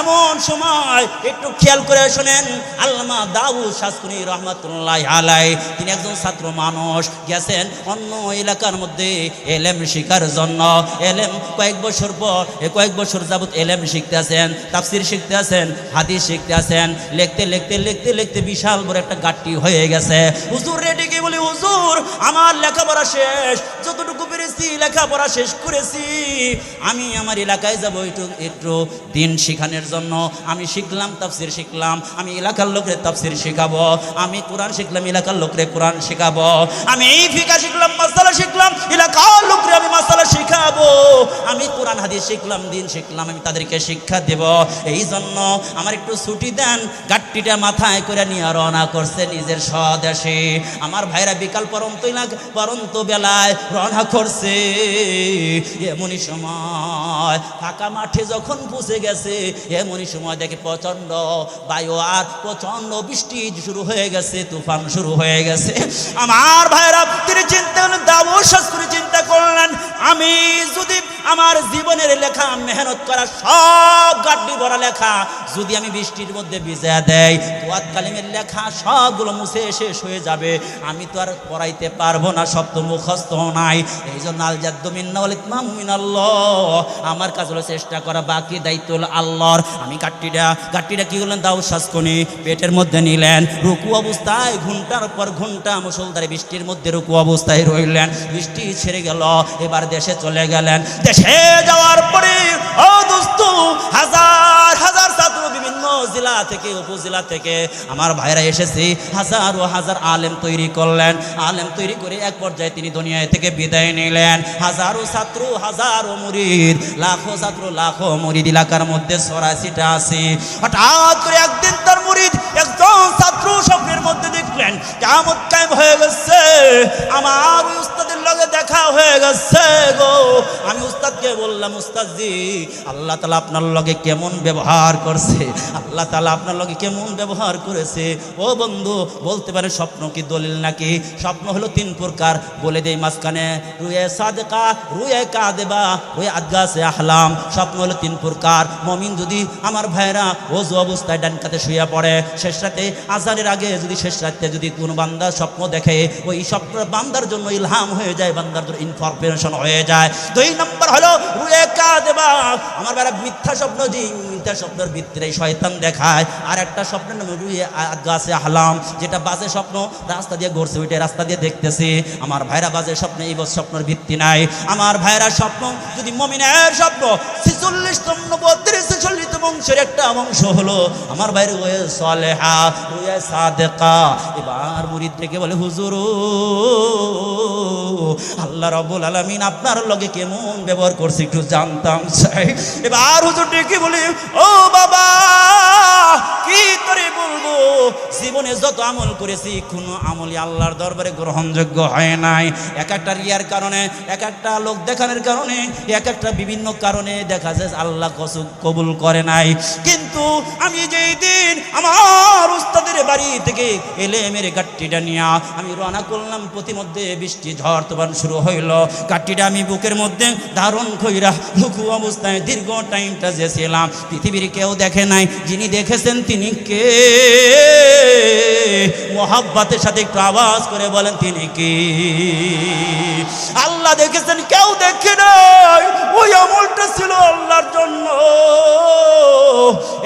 এমন সময় একটু খেয়াল করে শোনেন, আল্লামা দাউদ শাসকুনি রহমতুল্লাহ আলাই তিনি একজন ছাত্র মানুষ, গেছেন অন্য এলাকার মধ্যে এলেম শিখার জন্য। এলেম কয়েক বছর পর কয়েক বছর যাবত এলেম শিখতে আছেন, তাফসির শিখতে আছেন, হাদিস শিখতে আছেন, লিখতে লিখতে লিখতে লিখতে বিশাল বড় একটা গাঠটি হয়ে গেছে। হুজুর রেডি কি বলি, হুজুর, আমার লেখাপড়া শেষ, যতটুকু পেরেছি লেখাপড়া শেষ করেছি। আমি আমার এলাকায় যাব একটু একটু দিন শিখানোর জন্য। আমি শিখলাম, তাফসির শিখলাম। আমি এলাকার লোকের তাফসির শেখাবো। আমি কোরআন শিখলাম, এলাকার লোকরে কোরআন শেখাবো। আমি এই ফিকা শিখলাম, মাসালা শিখলাম আমি শিখলাম, দিন শিখলাম, আমি তাদেরকে শিক্ষা দেব। এই জন্য আমার একটু ছুটি দেন গাট্টিটা মাথায় করে নিয়ে রওনা করছে নিজের স্বদেশে। আমার ভাইরা বিকাল পরন্ত পরন্ত বেলায় রওনা করছে। এমনই সময় ফাঁকা মাঠে যখন পৌঁছে গেছে, এমনই সময় দেখে প্রচণ্ড বায়ু আর প্রচণ্ড বৃষ্টি শুরু হয়ে গেছে, তুফান শুরু হয়ে গেছে। আমার ভাইরা, তিনি চিন্তা দাবো শাস্ত্রী চিন্তা করলেন, আমি যদি আমার জীবনের লেখা, মেহনত করা সব গাড্ডি ভরা লেখা। যদি আমি বৃষ্টির মধ্যে ভিজা দেয় তোয়াত কালিমের লেখা সবগুলো মুছে শেষ হয়ে যাবে। আমি তো আর পড়াইতে পারব না সব তো মুখস্থ নাই। এই জন্য আল জাদ্দমিনাল্লাহ আমার কাজ হলো চেষ্টা করা, বাকি দায়িত্ব হলো আল্লাহর। আমি কাট্টিটা কাট্টিটা কি করলেন? দাও শাসকনি পেটের মধ্যে নিলেন। রুকু অবস্থায় ঘণ্টার পর ঘণ্টা মুসলধারে বৃষ্টির মধ্যে রুকু অবস্থায় রইলেন। বৃষ্টি ছেড়ে গেল, এবার দেশে চলে গেলেন। দেশে যাওয়ার পরে, ও দোস্ত, হাজার হাজার ছাত্র বিভিন্ন জেলা থেকে, উপজেলা থেকে আমার ভাইরা এসেছে। হাজার ও হাজার আলেম তৈরি করলেন। আলেম তৈরি করে এক পর্যায়ে তিনি দুনিয়া থেকে বিদায় নিলেন। হাজারো ছাত্র, হাজারো মুরিদ, লাখো ছাত্র, লাখো মুরিদ এলাকার মধ্যে সরাসিটা আছে। হঠাৎ করে একদিন তার মুরিদ একজন ছাত্র স্বপ্নের মধ্যে দেখলেন কেমন কায়েম হয়ে গেছে। আমার দেখা হয়ে গেছে গো। আমি উস্তাদকে বললাম, উস্তাদজি, আল্লাহ তালা আপনার লগে কেমন ব্যবহার করছে? আল্লাহ তালা আপনার লগে কেমন ব্যবহার করেছে? ও বন্ধু, বলতে পারে স্বপ্ন কি দলিল নাকি? স্বপ্ন হলো তিন প্রকার। বলে দেই মাঝখানে, রুয়ে সাদেকা, রুয়ে কাদেবা, রুয়ে আদগাসে আহলাম। স্বপ্ন হলো তিন প্রকার। মমিন যদি আমার ভাইরা ওজু অবস্থায় ডান কাতে শুয়ে পড়ে, শেষ রাতে, আজানের আগে যদি শেষ রাতে যদি কোনো বান্দার স্বপ্ন দেখে, ওই স্বপ্ন বান্দার জন্য ইলহাম হয়ে যায় বান্দার ইনফরমেশন হয়ে যায়। দুই নম্বর হলো, রুয়ে কাদেবা আমার ভাইরা মিথ্যা স্বপ্ন যে, মিথ্যা স্বপ্নের ভিতরে শয়তান দেখায়। আর একটা স্বপ্নের নাম রুয়ে গাছে আহলাম যেটা বাজে স্বপ্ন, রাস্তা দিয়ে ঘুরছে ওইটা রাস্তা দিয়ে দেখতেছি। আমার ভাইরা বাজে স্বপ্ন, এই বছর স্বপ্নের ভিত্তি নাই। আমার ভাইরা স্বপ্ন, যদি মমিনের স্বপ্ন, ছেচল্লিশ তম বত্রিশ বংশের একটা বংশ হলো আমার বাইরে ওয়ে সলেহা ওয়ে সাদেকা। এবার মুরিদ থেকে বলে, হুজুর, আল্লাহ রব্বুল আলামিন আপনার লগে কেমন ব্যবহার করছে একটু জানতাম চাই। এবার হুজুর ডেকে বলে, ও বাবা কি করে বলব? জীবনে যত আমল করেছি, কোনো আমলই আল্লাহর দরবারে গ্রহণযোগ্য হয় নাই। এক একটা রিয়ার কারণে, এক একটা লোক দেখানোর কারণে, এক একটা বিভিন্ন কারণে দেখা যায় আল্লাহ কসু কবুল করে নাই। কিন্তু আমি যেই দিন আমার উস্তাদের বাড়ি থেকে এলে মেরে গাট্টিটা নিয়ে আমি রওনা করলাম, প্রতিমধ্যে বৃষ্টি, ঝড় তোবান শুরু হইল। গাট্টিটা আমি বুকের মধ্যে ধারণ কইরা হুকু অবস্থায় দীর্ঘ টাইমটা যে ছিলাম পৃথিবীর কেউ দেখে নাই। যিনি দেখেছেন, তিনি কে মোহাব্বাতের সাথে একটু আওয়াজ করে বলেন তিনি কি আল্লাহ দেখেছেন, কেউ দেখে নাই। ওই আমলটা ছিল আল্লাহর জন্য।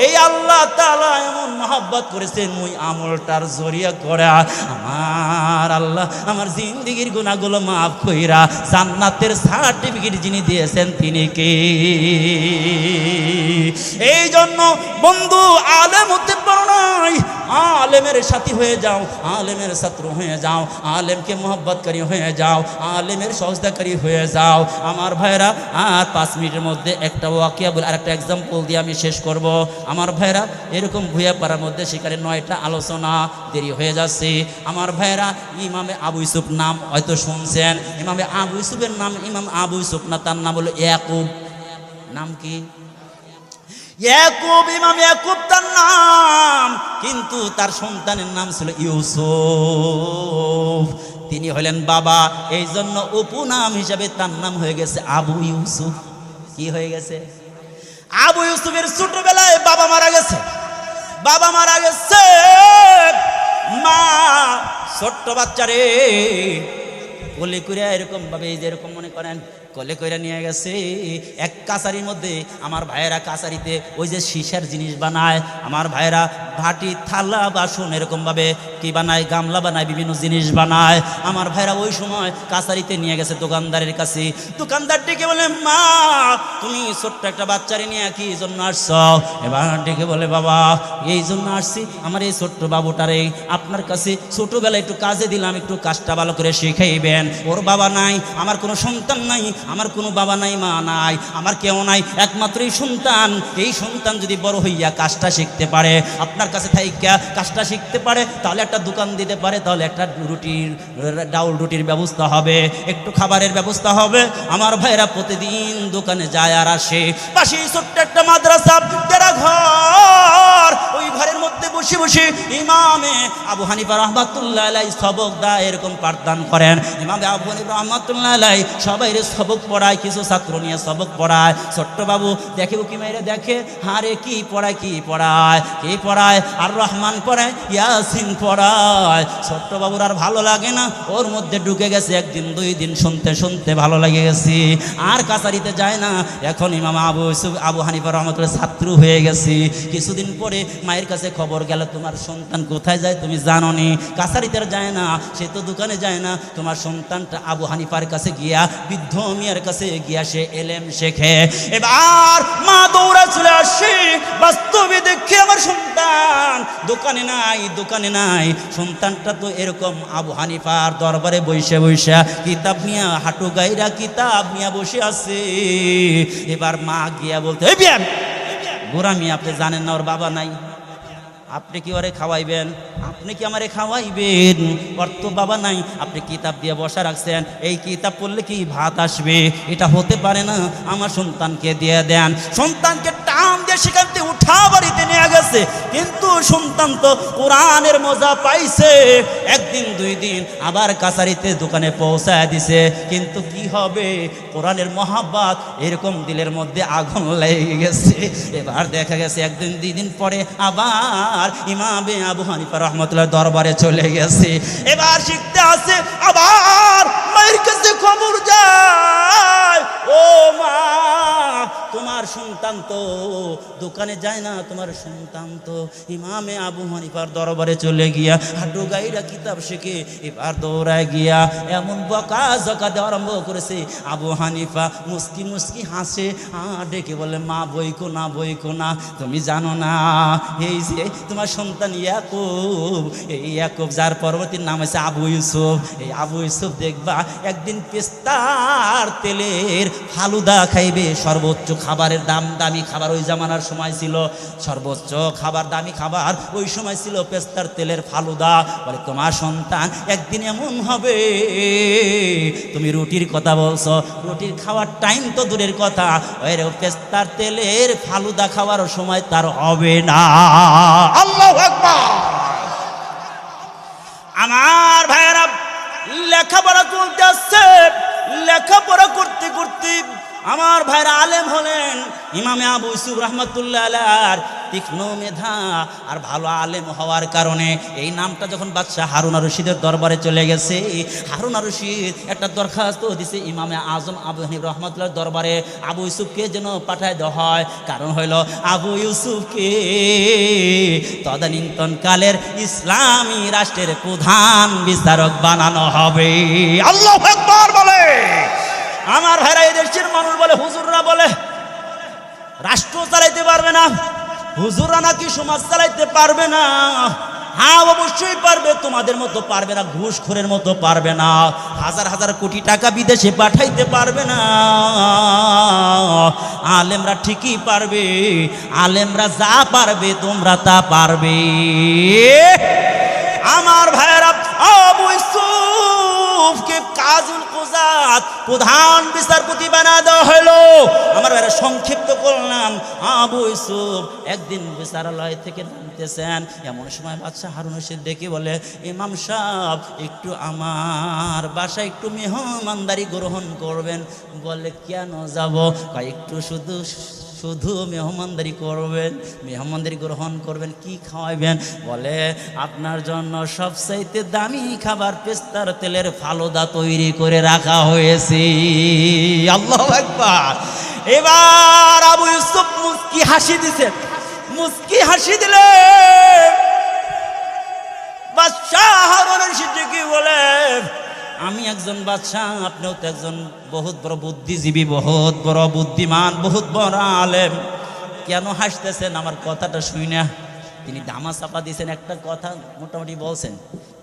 এই আল্লাহ তাআলা এমন মহাব্বত করেছেন, ওই আমলটার জরিয়া করে। আমার আল্লাহ, আমার জিন্দিগির গুণাগুলো মাফ কইরা জান্নাতের সার্টিফিকেট যিনি দিয়েছেন তিনি কে এই জন্য বন্ধু, আলেম আলেমের সাথী হয়ে যাও, আলেমের ছাত্র হয়ে যাও, আলেমকে মোহব্বতকারী হয়ে যাও, আলেমের সহজদাকারী হয়ে যাও। আমার ভাইরা আর পাঁচ মিনিটের মধ্যে একটা ওয়াকিয়া বলে আর একটা এক্সাম্পল দিয়ে আমি শেষ করব। আমার ভাইরা এরকম ভুয়া পাড়ার মধ্যে সেখানে নয়টা আলোচনা দেরি হয়ে যাচ্ছে। আমার ভাইরা ইমামে আবু ইউসুফ নাম হয়তো শুনছেন। ইমামে আবু ইউসুফের নাম ইমাম আবু ইউসুফ না, তার নাম হলো ইয়াকুব। নাম কি? ইয়াকুব, ইমাম ইয়াকুব তার নাম, কিন্তু তার সন্তানের নাম ছিল ইউসুফ। তিনি হলেন বাবা এই জন্য উপনাম হিসাবে তার নাম হয়ে গেছে আবু ইউসুফ। কি হয়ে গেছে? আবু ইউসুফের ছোটবেলায় বাবা মারা গেছে। বাবা মারা গেছে, মা, ছোট্ট বাচ্চারে কোলে করে এরকম ভাবে এই যে এরকম মনে করেন, কলে কইরা নিয়ে গেছে, এক কাছারির মধ্যে আমার ভাইয়েরা কাছারিতে ওই যে সীসার জিনিস বানায়, আমার ভাইয়েরা ভাটি, থালা, বাসন এরকমভাবে কি বানায়, গামলা বানায়, বিভিন্ন জিনিস বানায়। আমার ভাইয়েরা ওই সময় কাছারিতে নিয়ে গেছে দোকানদারের কাছে। দোকানদারটিকে বলে, মা তুমি ছোট্ট একটা বাচ্চারে নিয়ে কি জন্য আসছ? এবার ডেকে বলে, বাবা, এই জন্য আসছি। আমার এই ছোট্ট বাবুটারে আপনার কাছে ছোটবেলায় একটু কাজে দিলাম, একটু কাজটা ভালো করে শিখাইবেন। ওর বাবা নাই, আমার কোনো সন্তান নাই, আমার কোনো বাবা নাই, মা নাই, আমার কেউ নাই, একমাত্র এই সন্তান। এই সন্তান যদি বড় হইয়া কাজটা শিখতে পারে, আপনার কাছে থাইকা কাজটা শিখতে পারে, তাহলে একটা দোকান দিতে পারে, তাহলে একটা রুটির, ডাউল রুটির ব্যবস্থা হবে, একটু খাবারের ব্যবস্থা হবে। আমার ভাইরা প্রতিদিন দোকানে যায় আর আসে। পাশে ছোট্ট একটা মাদ্রাসা তেরা ঘর, ওই ঘরের মধ্যে বসে বসে ইমামে আবু হানিফা রহমাতুল্লাহ সবক দেয়, এরকম পাঠদান করেন। ইমামে আবু হানিফা রহমাতুল্লাহ আলাই সবাই সবক পড়ায়, কিছু ছাত্র নিয়ে সবক পড়ায়। ছোট্ট বাবু, দেখে উকি মেরে দেখে? হারে কি পড়ায় কি পড়ায়? কি পড়ায়? আর রহমান পড়ায়, ইয়াসিন পড়ায়। ছোট্ট বাবুর আর ভালো লাগে না, ওর মধ্যে ঢুকে গেছে, একদিন, দুই দিন, শুনতে শুনতে ভালো লাগে গেছি। আর কাছারিতে যায় না এখন ইমাম আবু ইউসুফ, আবু হানিফা রহমতুল্লাহ ছাত্র হয়ে গেছি। কিছুদিন পরে মায়ের কাছে খবর গেল, তোমার সন্তান কোথায় যায় তুমি জানো নি কাছারিতে যায় না, সে তো দোকানে যায় না। তোমার সন্তানটা আবু হানিফার কাছে গিয়া, বৃদ্ধ মিয়ার কাছে গিয়া সে এলেম শেখে। এবার মা দৌড়া চলে আসি। বাস্তবে দেখি আমার সন্তান। দোকানে নাই দোকানে নাই। সন্তানটা তো এরকম আবু হানিফার দরবারে বসে বসে কিতাব নিয়ে, হাঁটু গাইরা কিতাব নিয়ে বসে আছে। এবার মা গিয়া বলতে গোরামি আপনি জানেন না, ওর বাবা নাই। আপনি কি ওরে খাওয়াইবেন? আপনি কি আমারে খাওয়াইবেন? তো বাবা নাই, আপনি কিতাব দিয়ে বসা রাখছেন। এই কিতাব পড়লে কি ভাত আসবে? এটা হতে পারে না, আমার সন্তানকে দিয়ে দেন। সন্তানকে টান দিয়ে সেখান থেকে উঠা বাড়িতে নিয়ে গেছে, কিন্তু সন্তান তো কোরআনের মজা পাইছে। একদিন, দুই দিন আবার কাছারিতে দোকানে পৌঁছায় দিছে। কিন্তু কি হবে? কোরআনের মহাব্বাত এরকম দিলের মধ্যে আগুন লেগে গেছে। এবার দেখা গেছে একদিন, দুই দিন পরে আবার ইমামে আবু হানিফা রহমতুল্লাহ দরবারে চলে গেছে। এবার শিখতে আসে আবার মায়ের কাছে খবর যায়। ও মা! তোমার সন্তান তো, দোকানে যায় না তোমার সন্তান তো। ইমামে আবু হানিফার দরবারে চলে গিয়া হাঁটু গাইরা কিতাব শিখে এবার দৌড়ায় গিয়া এমন বকা জকা দেওয়া আরম্ভ করেছে। আবু হানিফা মুস্কি মুস্কি হাসে আ ডেকে বলে, মা বইকো না বইকো না, তুমি জানো না, এই যে তোমার সন্তান ইয়াকুব, এই ইয়াকুব যার পরবর্তী নাম হচ্ছে আবু ইউসুফ, এই আবু ইউসুফ দেখবা একদিন পেস্তার তেলের ফালুদা খাইবে সর্বোচ্চ খাবারের দাম দামি খাবার ওই জামানার সময় ছিল, সর্বোচ্চ খাবার দামি খাবার ওই সময় ছিল পেস্তার তেলের ফালুদা। বলে, তোমার সন্তান একদিন এমন হবে, তুমি রুটির কথা বলছো, রুটির খাওয়ার টাইম তো দূরের কথা পেস্তার তেলের ফালুদা খাওয়ার সময় তার হবে না। আল্লাহ আমার ভাইয়েরা, লেখাপড়া চলতে আসছে, লেখাপড়া করতে করতে আমার ভাইরা আলেম হলেন। ইমামে আবু ইসুফ রহমতুল্লাহ আলার তীক্ষ্ণ মেধা আর ভালো আলেম হওয়ার কারণে এই নামটা যখন বাদশাহ হারুনা রশিদের দরবারে চলে গেছে, হারুনা রশিদ একটা দরখাস্ত দিছে ইমামে আজম আবু হানিফ রহমতুল্লাহ দরবারে, আবু ইউসুফকে যেন পাঠায় দেওয়া হয়। কারণ হইল আবু ইউসুফকে তদানীন্তন কালের ইসলামী রাষ্ট্রের প্রধান বিচারক বানানো হবে। আল্লাহ বলে আমার ভাইরা এই দেশের মানুষ বলে, হুজুররা বলে, রাষ্ট্র চালাইতে পারবে না, হুজুররা নাকি সমাজ চালাইতে পারবে না। হ্যাঁ অবশ্যই পারবে, তোমাদের মতো পারবে না, ঘুষখোরের মতো পারবে না, হাজার হাজার কোটি টাকা বিদেশে পাঠাইতে পারবে না। আলেমরা ঠিকই পারবে, আলেমরা যা পারবে, তোমরা তা পারবে। আমার ভাইয়েরা প্রধান বিচারপতি বানা দেওয়া হলো আমার এরা সংক্ষিপ্ত করলাম। আবু ইসুফ একদিন বিচারালয় থেকে নামতেছেন। এমন সময় বাদশাহ হারুন রশিদ দেখে বলে, ইমাম সাহ একটু আমার বাসায় একটু মেহমানদারি গ্রহণ করবেন। বলে, কেন যাব? একটু শুধু শুধু মেহমানদারি করবেন, মেহমানদারি গ্রহণ করবেন, কি খাওয়াইবেন? বলে, আপনার জন্য সবচাইতে দামি খাবার পেস্তার তেলের ফালুদা তৈরি করে রাখা হয়েছে। আল্লাহ একবার এবার আবু ইউসুফ মুস্কি হাসি দিছে। মুস্কি হাসি দিলে বাদশাহ হারুনের সিদ্দিকী বলে আমি একজন বাদশাহ, আপনিও তো একজন বহুত বড় বুদ্ধিজীবী, বহুত বড় বুদ্ধিমান, বহুত বড় আলেম। কেন হাসতেছেন? আমার কথাটা শুই না তিনি দামা চাপা দিয়েছেন একটা কথা, মোটামুটি বলছেন।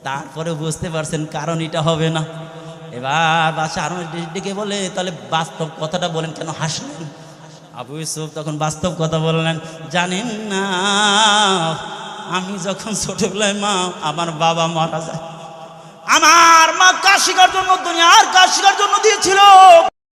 তারপরে বুঝতে পারছেন কারণ এটা হবে না। এবার বাদশাহ হারুনের সিদ্দিকী বলে, তাহলে বাস্তব কথাটা বলেন, কেন হাসলেন? আবু ইউসুফ তখন বাস্তব কথা বললেন, জানেন না, আমি যখন ছোটবেলায় মা, আমার বাবা মারা যায় আমার মা কাজ শেখার জন্য দুনিয়ার কাজ শেখার জন্য দিয়েছিল।